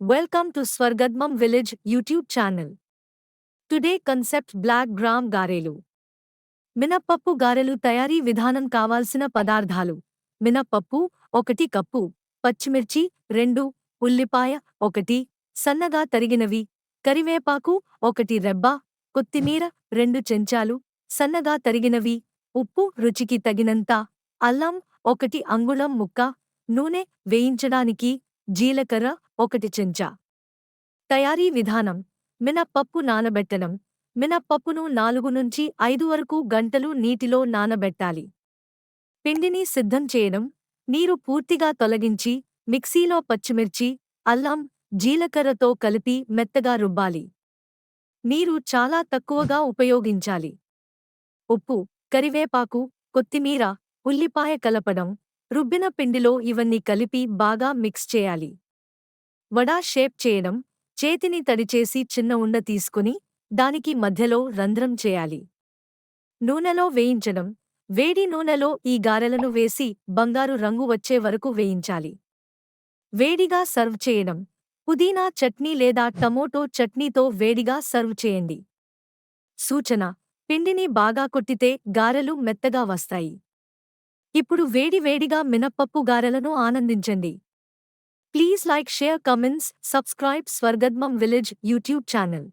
Welcome to Swargadmam Village YouTube channel. Today concept black gram గారెలు మినప్పప్పు గారెలు తయారీ విధానం కావాల్సిన పదార్థాలు మినప్పప్పు ఒకటి కప్పు పచ్చిమిర్చి రెండు ఉల్లిపాయ ఒకటి సన్నగా తరిగినవి కరివేపాకు ఒకటి రెబ్బ కొత్తిమీర రెండు చెంచాలు సన్నగా తరిగినవి ఉప్పు రుచికి తగినంత అల్లం ఒకటి అంగుళం ముక్క నూనె వేయించడానికి జీలకర్ర ఒకటి చెంచా. తయారీ విధానం. మినప్పప్పు నానబెట్టడం. మినప్పప్పును నాలుగు నుంచి ఐదు వరకు గంటలు నీటిలో నానబెట్టాలి. పిండిని సిద్ధం చేయడం. నీరు పూర్తిగా తొలగించి మిక్సీలో పచ్చిమిర్చి అల్లం జీలకర్రతో కలిపి మెత్తగా రుబ్బాలి. నీరు చాలా తక్కువగా ఉపయోగించాలి. ఉప్పు కరివేపాకు కొత్తిమీర ఉల్లిపాయ కలపడం. రుబ్బిన పిండిలో ఇవన్నీ కలిపి బాగా మిక్స్ చేయాలి. వడా షేప్ చేయడం చేతిని తడిచేసి చిన్న ఉండ తీసుకుని దానికి మధ్యలో రంధ్రం చేయాలి. నూనెలో వేయించడం వేడి నూనెలో ఈ గారెలను వేసి బంగారు రంగు వచ్చే వరకు వేయించాలి. వేడిగా సర్వ్ చేయడం పుదీనా చట్నీ లేదా టమోటో చట్నీతో వేడిగా సర్వ్ చేయండి. సూచన పిండిని బాగా కొట్టితే గారెలు మెత్తగా వస్తాయి. ఇప్పుడు వేడివేడిగా మినప్పప్పు గారెలను ఆనందించండి. Please like share comments subscribe స్వర్గద్మం village YouTube channel.